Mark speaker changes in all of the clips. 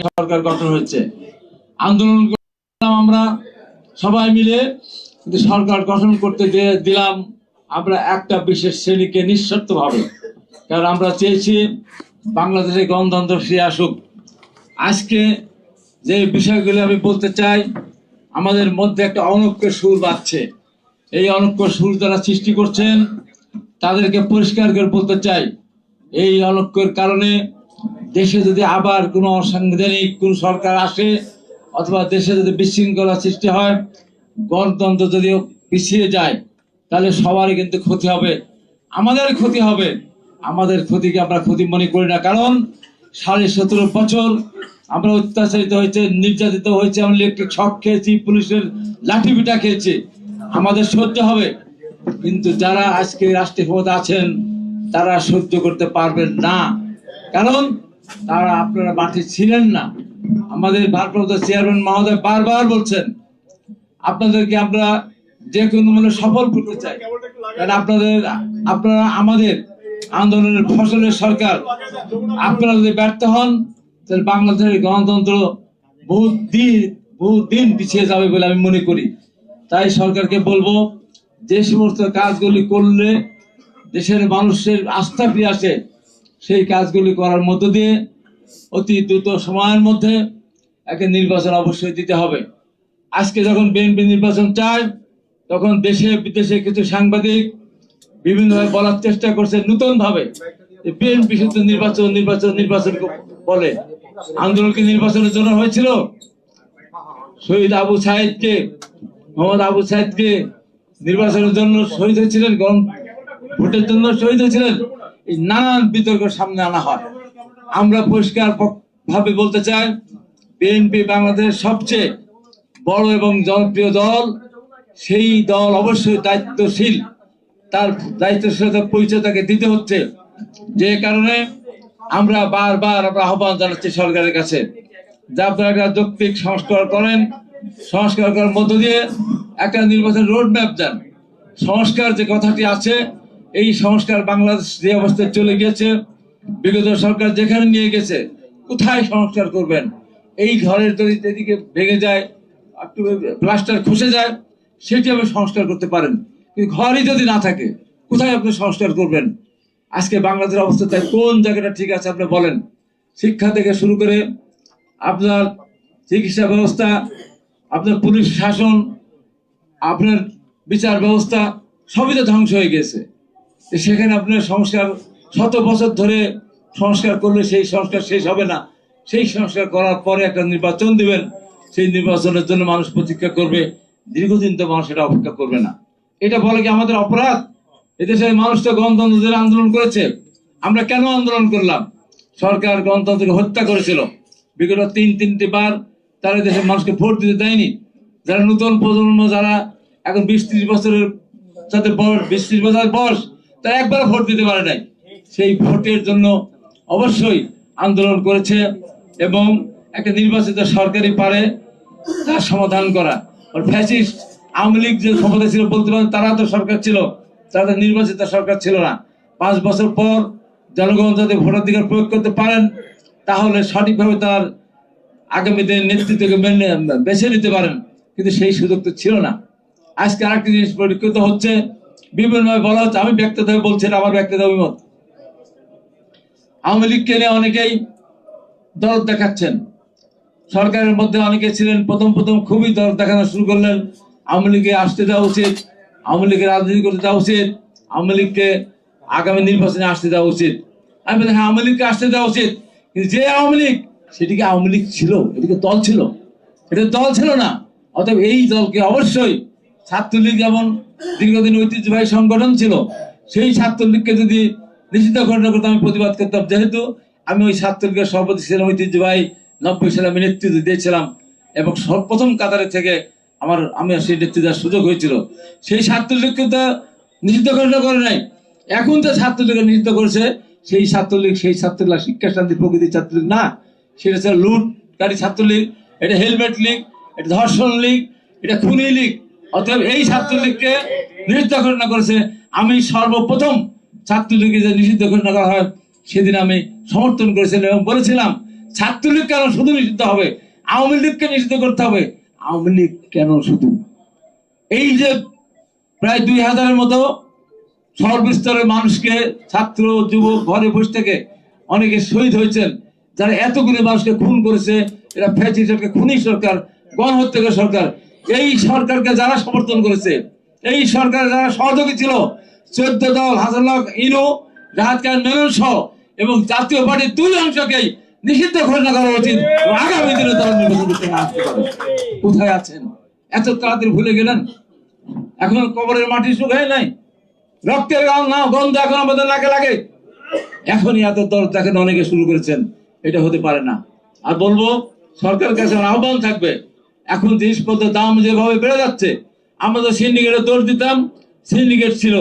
Speaker 1: সরকার গঠন হয়েছে। আন্দোলন করলাম আমরা সবাই মিলে সরকার গঠন করতে দিলাম, আমরা একটা বিশেষ শ্রেণীকে নিঃশর্ত ভাবে কারণ আমরা চেয়েছি বাংলাদেশে গণতন্ত্র ফিরে আসুক। আজকে যে বিষয়গুলো আমি বলতে চাই, আমাদের মধ্যে একটা অনৈক্য সুর বাজছে এই অনৈক্য সুর যারা সৃষ্টি করছেন, তাদেরকে পরিষ্কার করে বলতে চাই, এই অনৈক্যের কারণে দেশে যদি আবার কোনো অসাংবিধানিক কোন সরকার আসে, অথবা দেশে যদি বিশৃঙ্খলা সৃষ্টি হয়, গণতন্ত্র যদিও পিছিয়ে যায়, তাহলে সবারই কিন্তু ক্ষতি হবে। আমাদের ক্ষতি হবে। আমাদের ক্ষতিকে আমরা ক্ষতি মনে করি না। কারণ সাড়ে সতেরো বছর আমরা অত্যাচারিত হয়েছে, নির্যাতিত হয়েছে, আমরা ইলেকট্রিক শক খেয়েছি, পুলিশের লাঠি পিটা খেয়েছি। আমাদের সহ্য হবে। কিন্তু যারা আজকে রাষ্ট্রীয় ক্ষমতা আছেন, তারা সহ্য করতে পারবেন না। কারণ তারা আপনারা মাঠে ছিলেন না। আমাদের ভারপ্রাপ্ত চেয়ারম্যান মহোদয় বারবার বলছেন, আপনাদেরকে আমরা যে কোনো মূল্যে সফল করতে চাই। কারণ আপনাদের, আপনারা আমাদের আন্দোলনের ফসলের সরকার। আপনারা যদি ব্যর্থ হন, তাহলে বাংলাদেশের গণতন্ত্র বহু দিন বহু দিন পিছিয়ে যাবে বলে আমি মনে করি। তাই সরকারকে বলব, যে সমস্ত কাজগুলি করলে দেশের মানুষের আস্থা ফিরে আসে সেই কাজগুলি করার মধ্য দিয়ে অতি দ্রুত সময়ের মধ্যে একটা নির্বাচন অবশ্যই দিতে হবে। আজকে যখন বিএনপি নির্বাচন চায়, তখন দেশে বিদেশে কিছু সাংবাদিক বিভিন্নভাবে বলার চেষ্টা করছে নতুন ভাবে বিএনপি শুধু নির্বাচন নির্বাচন নির্বাচন বলে। আন্দোলন কি নির্বাচনের জন্য হয়েছিল শহীদ আবু সাহেদকে মোহাম্মদ আবু সাহেদকে নির্বাচনের জন্য শহীদ হয়েছিলেন, গণ ভোটের জন্য শহীদ হয়েছিলেন। নানান বিতর্ক সামনে আনা হয়। আমরা পরিষ্কার ভাবে বলতে চাই বিএনপি বাংলাদেশ সবচেয়ে বড় এবং জনপ্রিয় দল, সেই দল অবশ্যই দায়িত্বশীল। তার দায়িত্বশীলতার পরিচয় তাকে দিতে হচ্ছে। যে কারণে আমরা বারবার আমরা আহ্বান জানাচ্ছি সরকারের কাছে যে আপনারা একটা যৌক্তিক সংস্কার করেন, সংস্কার করার মধ্য দিয়ে একটা নির্বাচন রোড ম্যাপ দেন। সংস্কার যে কথাটি আছে এই সংস্কার বাংলাদেশ যে অবস্থায় চলে গিয়েছে, বিগত সরকার যেখানে নিয়ে গেছে, কোথায় সংস্কার করবেন? এই ঘরের যদি এদিকে ভেঙে যায়, একটু প্লাস্টার খসে যায়, সেটি আপনি সংস্কার করতে পারেন। কিন্তু ঘরই যদি না থাকে, কোথায় আপনি সংস্কার করবেন? আজকে বাংলাদেশের অবস্থা তাই কোন জায়গাটা ঠিক আছে আপনি বলেন? শিক্ষা থেকে শুরু করে আপনার চিকিৎসা ব্যবস্থা, আপনার পুলিশ শাসন, আপনার বিচার ব্যবস্থা, সবই তো ধ্বংস হয়ে গেছে। সেখানে আপনার সংস্কার, শত বছর ধরে সংস্কার করলে সেই সংস্কার শেষ হবে না। সেই সংস্কার করার পরে একটা নির্বাচন দিবেন, সেই নির্বাচনের জন্য মানুষ প্রতীক্ষা করবে। দীর্ঘদিন তো মানুষ এটা অপেক্ষা করবে না। এটা বলে কি আমাদের অপরাধ? এদেশের মানুষ তো গণতন্ত্রের আন্দোলন করেছে। আমরা কেন আন্দোলন করলাম? সরকার গণতন্ত্রকে হত্যা করেছিল। বিগত তিন, তিনটি বার তারা দেশের মানুষকে ভোট দিতে দেয়নি। যারা নতুন প্রজন্ম, যারা এখন বিশ ত্রিশ বছরের সাথে বয়স, বিশ ত্রিশ বছরের বয়স তারা একবার ভোট দিতে পারে নাই। সেই ভোটের জন্য অবশ্যই আন্দোলন করেছে এবং একটা নির্বাচিত সরকারি পারে তার সমাধান করা। ফ্যাসিস্ট আওয়ামী লীগ যে ক্ষমতা ছিল বলতে পারেন, তারা তো সরকার ছিল তাদের নির্বাচিত সরকার ছিল না। পাঁচ বছর পর জনগণ যদি ভোটাধিকার প্রয়োগ করতে পারেন, তাহলে সঠিকভাবে তার আগামী দিনের নেতৃত্বকে মেনে, বেছে নিতে পারেন। কিন্তু সেই সুযোগ তো ছিল না। আজকে আরেকটি জিনিস পরীক্ষিত হচ্ছে বিভিন্নভাবে বলা হচ্ছে, আমি ব্যক্তিগতভাবে বলছি আমার ব্যক্তিগত অভিমত আওয়ামী লীগকে নিয়ে অনেকেই দরদ দেখাচ্ছেন। সরকারের মধ্যে অনেকে ছিলেন, প্রথম প্রথম খুবই দরদ দেখানো শুরু করলেন। আওয়ামী লীগে আসতে দেওয়া উচিত, আওয়ামী লীগের রাজনীতি করতে দেওয়া উচিত, আওয়ামী লীগকে আগামী নির্বাচনে আসতে দেওয়া উচিত। আমি বলি হ্যাঁ আওয়ামী লীগকে আসতে দেওয়া উচিত, কিন্তু যে আওয়ামী লীগ সেটিকে আওয়ামী লীগ ছিল? এটিকে দল ছিল? এটা দল ছিল না। অতএব এই দলকে অবশ্যই ছাত্রলীগ যেমন দীর্ঘদিন ঐতিহ্যবাহী সংগঠন ছিল, সেই ছাত্রলীগকে যদি নিষিদ্ধ ঘটনা করতে আমি প্রতিবাদ করতাম, যেহেতু আমি ওই ছাত্রলীগের সভাপতি ছিলাম, ঐতিহ্যবাহী নব্বই সালে আমি নেতৃত্ব দিয়েছিলাম এবং সর্বপ্রথম কাতারে থেকে আমার আমি সেই নেতৃত্ব দেওয়ার সুযোগ হয়েছিল। সেই ছাত্রলীগকে তো নিষিদ্ধ ঘটনা করে নাই। এখন যে ছাত্রলীগকে নিষিদ্ধ করেছে, সেই ছাত্রলীগ সেই ছাত্রলীগ শিক্ষা শান্তি প্রকৃতির ছাত্রলীগ না। সেটা হচ্ছে লুটকারী ছাত্রলীগ, এটা হেলমেট লীগ, এটা ধর্ষণ লীগ, এটা খুনি লীগ। অতএব এই ছাত্রলীগকে নিষিদ্ধ ঘোষণা করেছে। আমি সর্বপ্রথম ছাত্রলীগকে যে নিষিদ্ধ ঘোষণা করা হয়, সেদিন আমি সমর্থন করেছিলাম এবং বলেছিলাম, ছাত্রলীগ কেন শুধু নিষিদ্ধ হবে? আওয়ামী লীগকে নিষিদ্ধ করতে হবে। আওয়ামী লীগ কেন শুধু? এই যে প্রায় দুই হাজারের মতো সর্বস্তরের মানুষকে, ছাত্র, যুবক, ঘরে বসে থেকে অনেকে শহীদ হয়েছেন, যারা এতগুলো মানুষকে খুন করেছে, এরা ফ্যাচি সরকার, খুনি সরকার, গণহত্যাকার সরকার এই সরকারকে যারা সমর্থন করেছে, এই সরকার যারা সহযোগী ছিল, চোদ্দ দল লাখ ইনু, রাহাত মেনন সহ এবং জাতীয় পার্টির দুই অংশকেই নিষিদ্ধ ঘোষণা করা উচিত আগামী দিনে তারা নির্বাচন কোথায় আছেন? এত তাড়াতাড়ি ভুলে গেলেন? এখন কবরের মাটি শুকায় নাই? রক্তের গান না, গন্ধ এখন আমাদের নাকে লাগে? এখনই এত দল দেখেন অনেকে শুরু করেছেন, এটা হতে পারে না। আর বলব, সরকারের কাছে আহ্বান থাকবে এখন জিনিসপত্রের দাম যেভাবে বেড়ে যাচ্ছে, আমরা তো সিন্ডিকেটে দোষ দিতাম সিন্ডিকেট ছিল,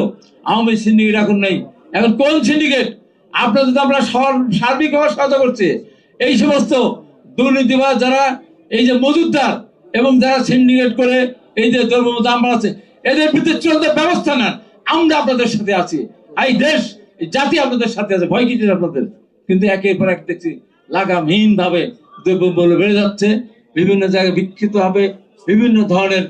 Speaker 1: আওয়ামী সিন্ডিকেট এখন নেই। এখন কোন সিন্ডিকেট আপনাদের তো আমরা সর- সার্বিকভাবে সহায়তা করছি, এই সমস্ত দুর্নীতিবাজ যারা, এই যে মজুদদার এবং যারা সিন্ডিকেট করে, এই যে দ্রব্য দাম বাড়াচ্ছে, এদের বিরুদ্ধে চূড়ান্ত ব্যবস্থা নেন। আমরা আপনাদের সাথে আছি। এই দেশ জাতি আপনাদের সাথে আছে, ভয় কিছু আপনাদের? কিন্তু একের পর এক দেখছি লাগামহীন ভাবে দ্রব্যমূল্য বেড়ে যাচ্ছে। বিভিন্ন জায়গায় বিক্ষিপ্ত হবে, বিভিন্ন ধরনের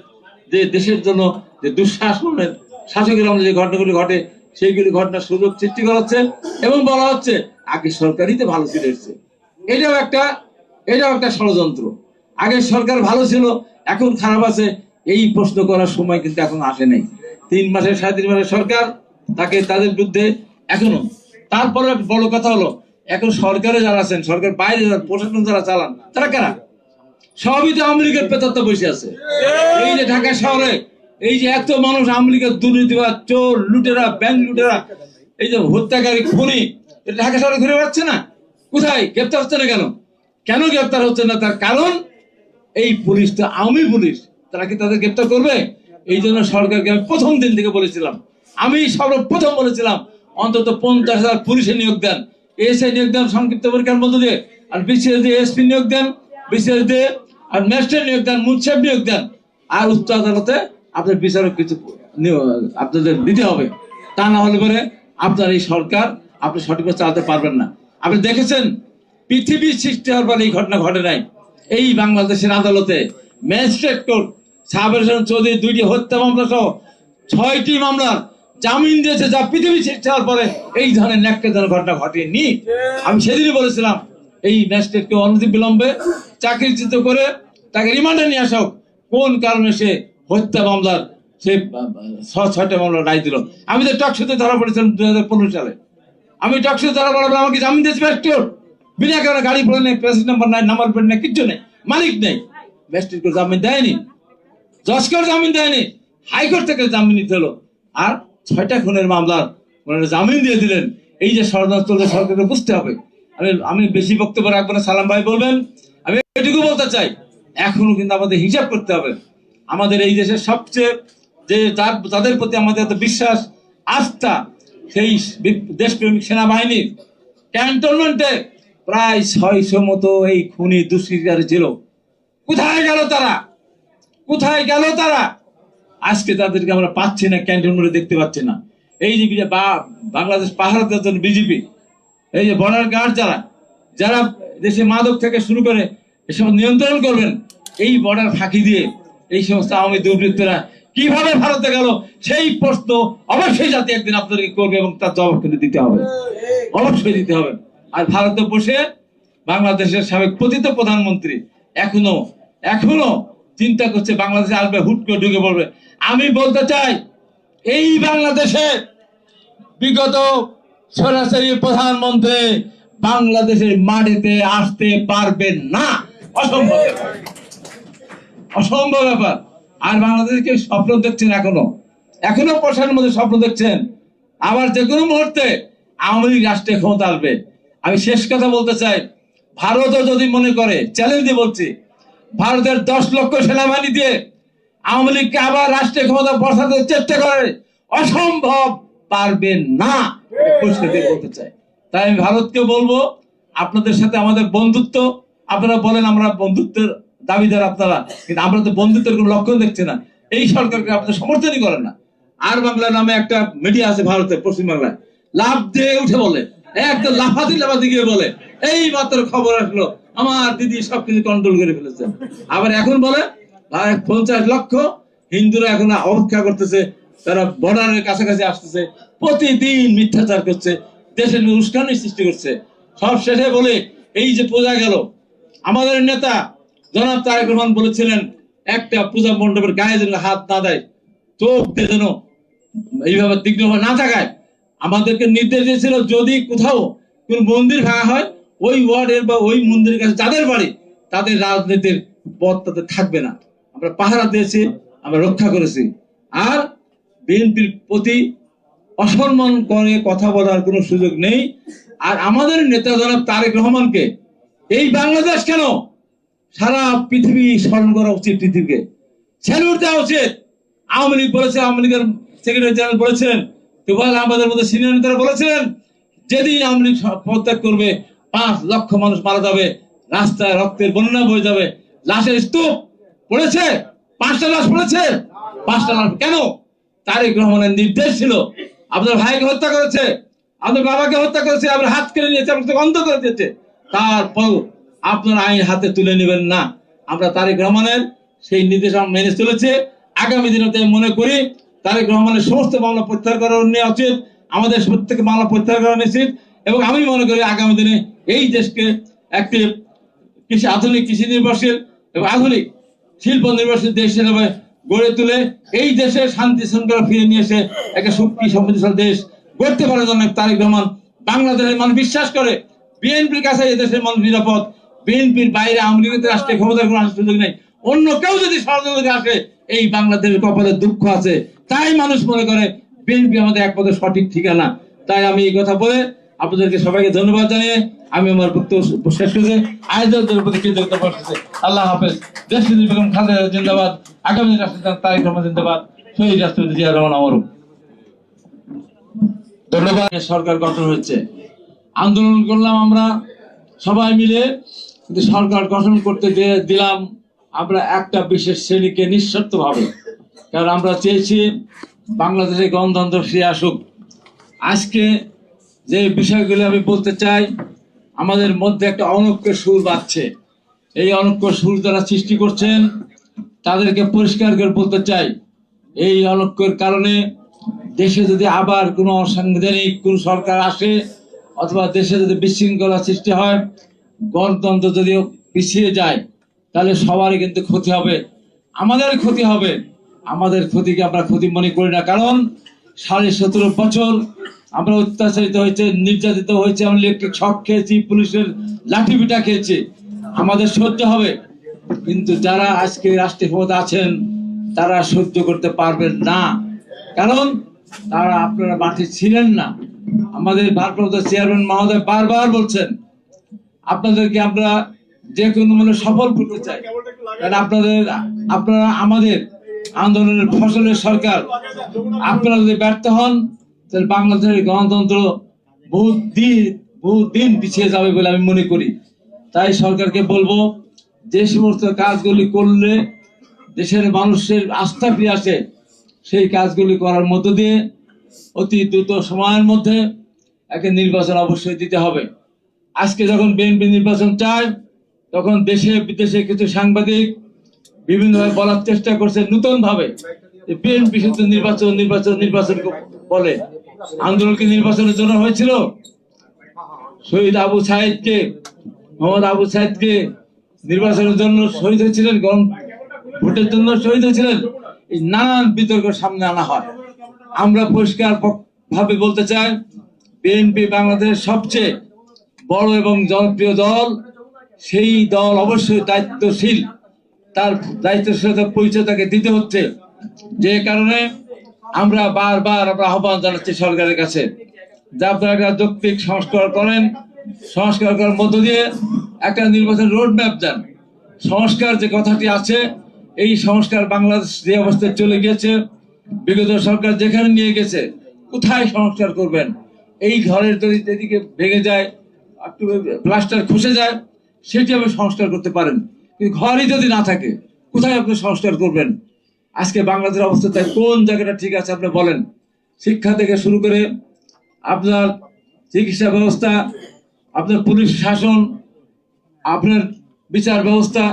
Speaker 1: যে দেশের জন্য যে দুঃশাসনের শাসকের আমলে যে ঘটনাগুলি ঘটে, সেইগুলি ঘটনার সুযোগ সৃষ্টি করা হচ্ছে এবং বলা হচ্ছে আগে সরকারই তো ভালো ছিল এসছে। এটাও একটা এটাও একটা ষড়যন্ত্র। আগে সরকার ভালো ছিল, এখন খারাপ আছে, এই প্রশ্ন করার সময় কিন্তু এখন আসে নাই। তিন মাসের, সাড়ে তিন মাসের সরকার তাকে, তাদের বিরুদ্ধে এখনও। তারপরে বড় কথা হলো, এখন সরকারে যারা আছেন, সরকার বাইরে যারা, প্রশাসন যারা চালান, তারা কারা? সবই তো আওয়ামী লীগের পেতাত্তা বসে আছে। এই যে ঢাকা শহরে এই যে এত মানুষ আওয়ামী লীগের দুর্নীতিবাদ চোর লুটেরা ব্যাংক লুটেরা এই যে হত্যাকারী খুনি ঢাকা শহরে ঘুরে বেড়াচ্ছে না? কোথায়? গ্রেপ্তার হচ্ছে না কেন? কেন গ্রেপ্তার হচ্ছে না? তার কারণ এই পুলিশ তো আওয়ামী পুলিশ। তারা কি তাদের গ্রেপ্তার করবে? এই জন্য সরকারকে আমি প্রথম দিন থেকে বলেছিলাম। আমি সর্বপ্রথম বলেছিলাম অন্তত পঞ্চাশ হাজার পুলিশে নিয়োগ দেন। এসআই নিয়োগ দেন সংক্ষিপ্ত পরীক্ষার মধ্য দিয়ে আর বিসিএস দিয়ে এসপি নিয়োগ দেন বিসিএস দিয়ে আর ম্যাজিস্ট্রেট নিয়োগ দেন মুন্সেফ নিয়োগ দেন। আর উচ্চ আদালতে আপনার বিচারক কিছু আপনাদের দিতে হবে। তা না হলে পরে আপনার এই সরকার আপনি সঠিকভাবে চালাতে পারবেন না। আপনি দেখেছেন পৃথিবীর সৃষ্টি হওয়ার পরে এই ঘটনা ঘটে নাই। এই বাংলাদেশের আদালতে ম্যাজিস্ট্রেট কোর্ট হোসেন চৌধুরী দুইটি হত্যা মামলা সহ ছয়টি মামলার জামিন দিয়েছে, যা পৃথিবী সৃষ্টি হওয়ার পরে এই ধরনের ন্যাক্কাজনক ঘটনা ঘটেনি। আমি সেদিনই বলেছিলাম এই ম্যাজিস্ট্রেটকে অনতি বিলম্বে চাকরিচ্যুত করে তাকে রিমান্ডে নিয়ে আসা হোক। কোন কারণে সে হত্যা মামলার, সে ছয়টা মামলা রায় দিল? আমি তো টকশোতে ধরা পড়েছিলাম দুই হাজার পনেরো সালে। আমি টকশো ধরা পড়াবে আমাকে জামিন দিয়েছে ম্যাজিস্ট্রেট। বিনা কারণে গাড়ি পড়ে নেই প্রেস নাম্বার নাই, নাম্বার প্লেট নেই, কিচ্ছু নেই। মালিক নেই। ম্যাজিস্ট্রেট করে জামিন দেয়নি। জজকেও জামিন দেয়নি। হাইকোর্ট থেকে জামিন নিতে হলো। আর ছয়টা খুনের মামলার জামিন দিয়ে দিলেন। এই যে ষড়যন্ত্র সরকারকে বুঝতে হবে। আমি আমি বেশি বক্তব্য রাখব না। সালাম ভাই বলবেন। আমি এটুকু বলতে চাই, এখনও কিন্তু আমাদের হিসাব করতে হবে। আমাদের এই দেশের সবচেয়ে যে যাদের প্রতি আমাদের এত বিশ্বাস, আস্থা, সেই দেশপ্রেমিক সেনাবাহিনী ক্যান্টনমেন্টে প্রায় ছয়শো মতো এই খুনি দুষ্কৃতিকারী ছিল। কোথায় গেল তারা? কোথায় গেল তারা? আজকে তাদেরকে আমরা পাচ্ছি না, ক্যান্টনমেন্টে দেখতে পাচ্ছি না। এই যে বাংলাদেশ পাহাড় দেওয়ার জন্য বিজেপি এই যে বর্ডার গার্ড যারা যারা দেশে মাদক থেকে শুরু করে এসব নিয়ন্ত্রণ করবেন, এই বর্ডার ফাঁকি দিয়ে এই সমস্ত আওয়ামী দুর্বৃত্তরা কীভাবে ভারতে গেল, সেই প্রশ্ন অবশ্যই জাতি একদিন আপনাদেরকে করবে এবং তার জবাব কিন্তু দিতে হবে। অবশ্যই দিতে হবে। আর ভারতে বসে বাংলাদেশের সাবেক পতিত প্রধানমন্ত্রী এখনও এখনও চিন্তা করছে বাংলাদেশে আসবে, হুট করে ঢুকে পড়বে। আমি বলতে চাই, এই বাংলাদেশে বিগত সরাসরি প্রধানমন্ত্রী বাংলাদেশের মাটিতে আসতে পারবেন না। অসম্ভব। অসম্ভব ব্যাপার। আর বাংলাদেশকে স্বপ্ন দেখছেন এখনও। এখনও প্রশাসনের মধ্যে স্বপ্ন দেখছেন। আবার যে কোনো মুহূর্তে আওয়ামী লীগ রাষ্ট্রে ক্ষমতা আসবে। আমি শেষ কথা বলতে চাই। ভারতও যদি মনে করে চ্যালেঞ্জ দিয়ে বলছি, ভারতের দশ লক্ষ সেনাবাহিনী দিয়ে আওয়ামী লীগকে আবার রাষ্ট্রে ক্ষমতা বসাতে চেষ্টা করে, অসম্ভব পারবে না। তাই আমি ভারতকে বলব, আপনাদের সাথে আমাদের বন্ধুত্ব, আপনারা বলেন আমরা বন্ধুত্বের দাবিদার আপনারা, কিন্তু আমরা তো বন্ধুত্বের কোনো লক্ষণ দেখছি না। এই সরকারকে সমর্থনই করেন না। আর বাংলা নামে একটা মিডিয়া আছে পশ্চিমবাংলায়। লাভ দিয়ে উঠে বলে, একদম লাফাতি লাফাতি গিয়ে বলে, এই মাত্র খবর আসলো, আমার দিদি সবকিছু কন্ট্রোল করে ফেলেছে। আবার এখন বলে পঞ্চাশ লক্ষ হিন্দুরা এখন অপেক্ষা করতেছে তারা বর্ডারের কাছাকাছি আসতেছে, প্রতিদিন মিথ্যাচার করছে, দেশের উস্কানি সৃষ্টি করছে। সব শেষে বলে, এই যে পূজা গেল। আমাদের নেতা জনাব তারেক রহমান বলেছিলেন, একটা পূজা মণ্ডপের গায়ে যেন হাত না দেয়, চোখ দিয়ে যেন এইভাবে তীক্ষ্ণ না থাকায় আমাদেরকে নির্দেশ দিয়েছিল, যদি কোথাও কোন মন্দির ভাঙা হয়, ওই ওয়ার্ডের বা ওই মন্দিরের কাছে যাদের বাড়ি, তাদের রাজনীতির পথ তাদের থাকবে না। আমরা পাহারা দিয়েছি, আমরা রক্ষা করেছি। আর বিএনপির প্রতি অসম্মান করে কথা বলার কোনো সুযোগ নেই। আর আমাদের নেতা জনাব তারেক রহমানকে, এই বাংলাদেশ কেন সারা পৃথিবী স্মরণ করা উচিত পৃথিবীকে? স্যালুট দেওয়া উচিত। আওয়ামী লীগ বলেছে, আওয়ামী লীগের সেক্রেটারি জেনারেল বলেছেন তুফাল আহমদের মধ্যে সিনিয়র নেতারা বলেছিলেন, যেদিন আওয়ামী লীগ পদত্যাগ করবে, পাঁচ লক্ষ মানুষ মারা যাবে, রাস্তায় রক্তের বন্যা বয়ে যাবে, লাশের স্তূপ পড়েছে? পাঁচটা লাশ পড়েছে? পাঁচটা লাশ। কেন? তারেক রহমানের নির্দেশ ছিল। আপনার ভাইকে হত্যা করেছে, আপনার বাবাকে হত্যা করেছে, আপনার হাত কেড়ে নিয়েছে আপনাকে বন্ধ করে দিয়েছে। তারপর আপনার আইন হাতে তুলে নেবেন না। আমরা তারেক রহমানের সেই নির্দেশ মেনে চলেছে। আগামী দিনে মনে করি, তারেক রহমানের সমস্ত মামলা প্রত্যাহার করা নেওয়া উচিত, আমাদের প্রত্যেকে মামলা প্রত্যাহার করা উচিত। এবং আমি মনে করি, আগামী দিনে এই দেশকে একটি কৃষি আধুনিক কৃষি নির্ভরশীল এবং আধুনিক শিল্প নির্ভরশীল দেশ হিসেবে গড়ে তুলে এই দেশে শান্তি শৃঙ্খলা ফিরে নিয়ে এসে একটা শক্তি সমৃদ্ধশালী দেশ গড়তে পারে জন্য তারেক রহমান বাংলাদেশের মানুষ বিশ্বাস করে। বিএনপির কাছে এই দেশের মানুষ নিরাপদ। বিএনপির বাইরে আওয়ামী লীগের রাষ্ট্রে ক্ষমতার কোনো সুযোগ নেই। অন্য কেউ যদি ষড়যন্ত্রে আসে, এই বাংলাদেশের কপালে দুঃখ আছে। তাই মানুষ মনে করে, বিএনপি আমাদের একমাত্র সঠিক ঠিকানা। তাই আমি এই কথা বলে আপনাদেরকে সবাইকে ধন্যবাদ জানিয়ে আমি আমার বক্তব্য শেষ করছি। আয়োজকদের প্রতি কৃতজ্ঞতা করতেছি আল্লাহ হাফেজ। দেশ বেগম খালেদা জিন্দাবাদ। আগামী রাষ্ট্রপতি তারেক রহমান জিন্দাবাদ। শহীদ রাষ্ট্রপতি জিয়া রহমান অমরুক ধন্যবাদ। সরকার গঠন হচ্ছে আন্দোলন করলাম আমরা সবাই মিলে। কিন্তু সরকার গঠন করতে দিলাম, আমরা একটা বিশেষ শ্রেণীকে নিঃশর্ত ভাবে কারণ আমরা চেয়েছি বাংলাদেশে গণতন্ত্র ফিরে আসুক। আজকে যে বিষয়গুলো আমি বলতে চাই, আমাদের মধ্যে একটা অনৈক্য সুর বাজছে এই অনৈক্য সুর যারা সৃষ্টি করছেন, তাদেরকে পরিষ্কার করে বলতে চাই, এই অনৈক্যের কারণে দেশে যদি আবার কোনো অসাংবিধানিক কোন সরকার আসে, অথবা দেশে যদি বিশৃঙ্খলা সৃষ্টি হয়, গণতন্ত্র যদিও পিছিয়ে যায়, তাহলে সবারই কিন্তু ক্ষতি হবে। আমাদের ক্ষতি হবে। আমাদের ক্ষতিকে আমরা ক্ষতি মনে করি না। কারণ সাড়ে সতেরো বছর আমরা অত্যাচারিত হয়েছে, নির্যাতিত হয়েছে, আমরা ইলেকট্রিক শক খেয়েছি, পুলিশের লাঠি পিঠা খেয়েছি। আমাদের সহ্য হবে। কিন্তু যারা আজকে রাষ্ট্রীয় ক্ষমতা আছেন, তারা সহ্য করতে পারবেন না। কারণ তারা আপনারা মাঠে ছিলেন না। আমাদের ভারপ্রাপ্ত চেয়ারম্যান মহোদয় বারবার বলছেন, আপনাদেরকে আমরা যে কোনো মানে সফল করতে চাই। কারণ আপনাদের, আপনারা আমাদের আন্দোলনের ফসলের সরকার। আপনারা যদি ব্যর্থ হন তাহলে বাংলাদেশের গণতন্ত্র বহু দিন দিন পিছিয়ে যাবে বলে আমি মনে করি। তাই সরকারকে বলব, যে সমস্ত কাজগুলি করলে দেশের মানুষের আস্থা ফিরে আসে, সেই কাজগুলি করার মধ্য দিয়ে অতি দ্রুত সময়ের মধ্যে একটা নির্বাচন অবশ্যই দিতে হবে। আজকে যখন বিএনপি নির্বাচন চায়, তখন দেশে বিদেশে কিছু সাংবাদিক বিভিন্নভাবে বলার চেষ্টা করছে নতুন ভাবে বিএনপি শুধু নির্বাচন নির্বাচন নির্বাচন বলে। আন্দোলন কি নির্বাচনের জন্য হয়েছিল? শহীদ আবু সাইদকে, মোহাম্মদ আবু সাইদকে নির্বাচনের জন্য শহীদ হয়েছিলেন, গণ ভোটের জন্য শহীদ হয়েছিলেন। এই নানান বিতর্ক সামনে আনা হয়। আমরা পরিষ্কার ভাবে বলতে চাই, বিএনপি বাংলাদেশের সবচেয়ে বড় এবং জনপ্রিয় দল, সেই দল অবশ্যই দায়িত্বশীল। তার দায়িত্বশীলতার পরিচয় তাকে দিতে হচ্ছে। যে কারণে আমরা বারবার আমরা আহ্বান জানাচ্ছি সরকারের কাছে যে আপনারা একটা যৌক্তিক সংস্কার করেন, সংস্কার করার মধ্য দিয়ে একটা নির্বাচন রোড ম্যাপ দেন। সংস্কার যে কথাটি আছে, এই সংস্কার বাংলাদেশ যে অবস্থায় চলে গিয়েছে, বিগত সরকার যেখানে নিয়ে গেছে, কোথায় সংস্কার করবেন? এই ঘরের যদি এদিকে ভেঙে যায়, একটু প্লাস্টার খসে যায়, সেটি আপনি সংস্কার করতে পারেন। কিন্তু ঘরই যদি না থাকে, কোথায় আপনি সংস্কার করবেন? আজকে বাংলাদেশের অবস্থা তাই কোন জায়গাটা ঠিক আছে আপনি বলেন। শিক্ষা থেকে শুরু করে আপনার চিকিৎসা ব্যবস্থা, আপনার পুলিশ শাসন, আপনার বিচার ব্যবস্থা,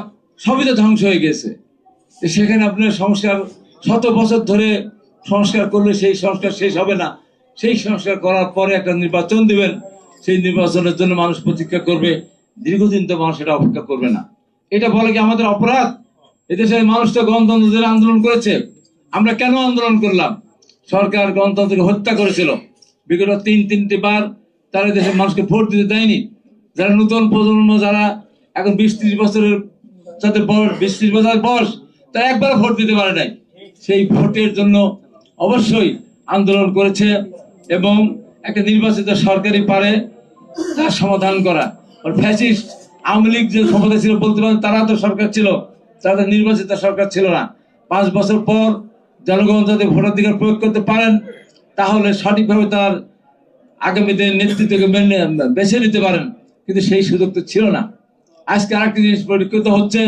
Speaker 1: সবই তো ধ্বংস হয়ে গেছে। সেখানে আপনার সংস্কার, শত বছর ধরে সংস্কার করলে সেই সংস্কার শেষ হবে না। সেই সংস্কার করার পরে একটা নির্বাচন দিবেন। সেই নির্বাচনের জন্য মানুষ প্রতীক্ষা করবে। দীর্ঘদিন তো মানুষ এটা অপেক্ষা করবে না। এটা বলে কি আমাদের অপরাধ? এদেশের মানুষটা তো গণতন্ত্রের আন্দোলন করেছে। আমরা কেন আন্দোলন করলাম? সরকার গণতন্ত্রকে হত্যা করেছিল। বিগত তিন, তিনটি বার তারা দেশের মানুষকে ভোট দিতে দেয়নি। যারা নতুন প্রজন্ম, যারা এখন বিশ, ত্রিশ বছরের বয়স, বিশ, ত্রিশ বছরের বয়স, তারা একবার ভোট দিতে পারে নাই। সেই ভোটের জন্য অবশ্যই আন্দোলন করেছে এবং একটা নির্বাচিত সরকারি পারে তার সমাধান করা। ফ্যাসিস্ট, আওয়ামী লীগ যে ক্ষমতা ছিল বলতে পারেন, তারা তো সরকার ছিল। তাদের নির্বাচিত সরকার ছিল না। পাঁচ বছর পর জনগণ যাতে ভোটাধিকার প্রয়োগ করতে পারেন, তাহলে সঠিকভাবে তার আগামী দিনের নেতৃত্বকে মেনে, বেছে নিতে পারেন। কিন্তু সেই সুযোগ তো ছিল না। আজকে আরেকটি জিনিস পরীক্ষিত হচ্ছে।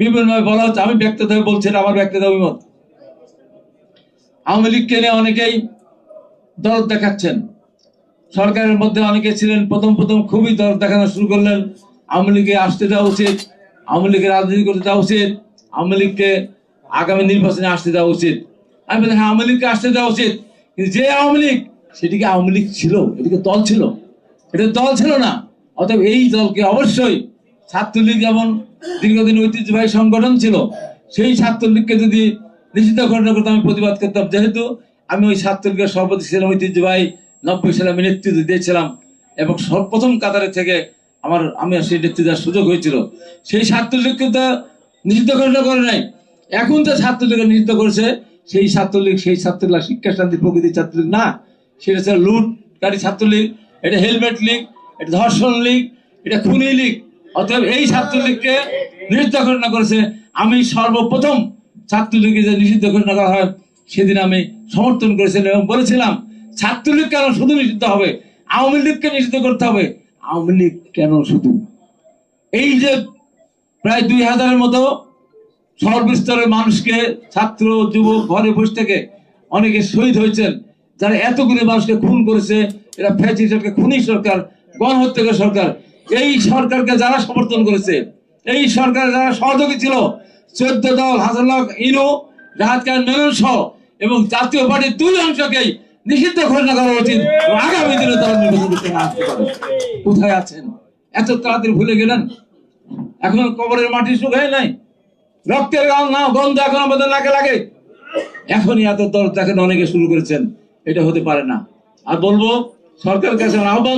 Speaker 1: বিভিন্নভাবে বলা হচ্ছে, আমি ব্যক্তিগতভাবে বলছি আমার ব্যক্তিগত অভিমত। আওয়ামী লীগকে নিয়ে অনেকেই দরদ দেখাচ্ছেন। সরকারের মধ্যে অনেকে ছিলেন, প্রথম প্রথম খুবই দরদ দেখানো শুরু করলেন। আওয়ামী লীগে আসতে দেওয়া উচিত। আওয়ামী লীগের রাজনীতি করতে দেওয়া উচিত, আওয়ামী লীগকে আগামী নির্বাচনে আসতে দেওয়া উচিত। আমি বলি হ্যাঁ আওয়ামী লীগকে আসতে দেওয়া উচিত, কিন্তু যে আওয়ামী লীগ, সেটিকে আওয়ামী লীগ ছিল, এটিকে দল ছিল। এটা দল ছিল না, অতএব এই দলকে অবশ্যই ছাত্রলীগ যেমন দীর্ঘদিন ঐতিহ্যবাহী সংগঠন ছিল, সেই ছাত্রলীগকে যদি নিষিদ্ধ ঘটনা করতে আমি প্রতিবাদ করতাম। যেহেতু আমি ওই ছাত্রলীগের সভাপতি ছিলাম, ঐতিহ্যবাহী নব্বই সালে আমি নেতৃত্ব দিয়েছিলাম এবং সর্বপ্রথম কাতারে থেকে আমার, আমি সেই নেতৃত্ব দেওয়ার সুযোগ হয়েছিল। সেই ছাত্রলীগকে তো নিষিদ্ধ ঘটনা করে নাই। এখন তো ছাত্রলীগকে নিষিদ্ধ করেছে, সেই ছাত্রলীগ সেই ছাত্রলীগ শিক্ষা শান্তি প্রকৃতির ছাত্রলীগ না। সেটা হচ্ছে লুটকারী ছাত্রলীগ, এটা হেলমেট লীগ, এটা ধর্ষণ লীগ, এটা খুনি লীগ। অতএব এই ছাত্রলীগকে নিষিদ্ধ ঘোষণা করেছে। আমি সর্বপ্রথম ছাত্রলীগকে যে নিষিদ্ধ ঘোষণা করা হয়, সেদিন আমি সমর্থন করেছিলাম এবং বলেছিলাম, ছাত্রলীগ কেন শুধু নিষিদ্ধ হবে? আওয়ামী লীগকে নিষিদ্ধ করতে হবে। আওয়ামী লীগ কেন শুধু? এই যে প্রায় দুই হাজারের মতো সর্বস্তরের মানুষকে, ছাত্র, যুবক, ঘরে বসে থেকে অনেকে শহীদ হয়েছেন, যারা এতগুলি মানুষকে খুন করেছে, এরা ফ্যাচি সরকার, খুনি সরকার, গণহত্যাকার সরকার। এই সরকারকে যারা সমর্থন করেছে, এই সরকার যারা সহযোগী ছিল, চোদ্দ দল, হাজার লাখ ইনো রাহাত খান সহ এবং জাতীয় পার্টির দুই অংশকেই নিষিদ্ধ ঘোষণা করা উচিত। আগামী দিনে তারা নির্বাচন আসতে পারে। কোথায় আছেন? এত তাড়াতাড়ি ভুলে গেলেন? এখন কবরের মাটি শুকায় নাই? রক্তের গান না, গন্ধ এখন আমাদের নাকে লাগে। এখনই এত দর দেখেন অনেকে শুরু করেছেন। এটা হতে পারে না। আর বলব সরকার কাছে আহ্বান